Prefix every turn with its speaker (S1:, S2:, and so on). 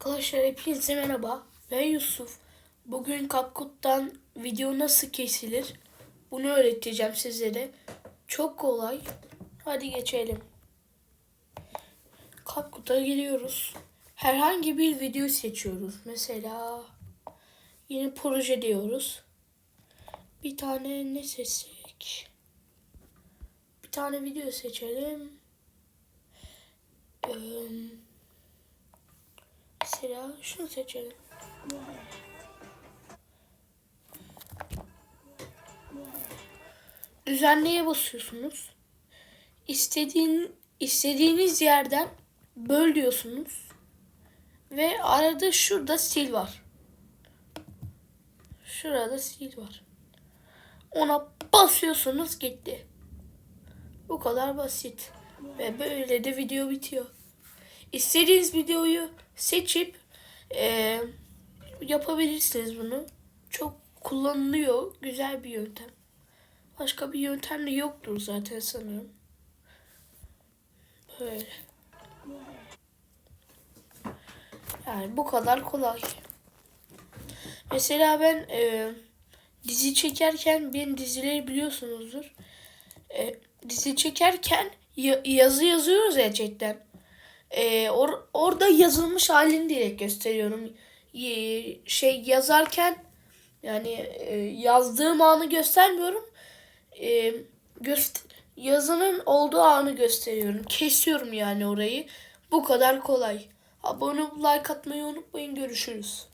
S1: Arkadaşlar hepinize merhaba. Ben Yusuf. Bugün CapCut'tan video nasıl kesilir? Bunu öğreteceğim sizlere. Çok kolay. Hadi geçelim. CapCut'a giriyoruz. Herhangi bir video seçiyoruz. Mesela yeni proje diyoruz. Bir tane ne seçsek? Bir tane video seçelim. Mesela şunu seçelim. Düzenleye basıyorsunuz. İstediğin istediğiniz yerden böl diyorsunuz. Ve arada şurada sil var. Şurada sil var. Ona basıyorsunuz gitti. Bu kadar basit. Ve böyle de video bitiyor. İstediğiniz videoyu seçip e, yapabilirsiniz bunu. Çok kullanılıyor. Güzel bir yöntem. Başka bir yöntem de yoktur zaten sanırım. Böyle. Yani bu kadar kolay. Mesela ben e, dizi çekerken ben dizileri biliyorsunuzdur. E, dizi çekerken ya- yazı yazıyoruz ya chatten. Ee, or- orada yazılmış halini direkt gösteriyorum. Ye- şey yazarken yani e, yazdığım anı göstermiyorum. E, göst yazının olduğu anı gösteriyorum. Kesiyorum yani orayı. Bu kadar kolay. Abone olup like atmayı unutmayın. Görüşürüz.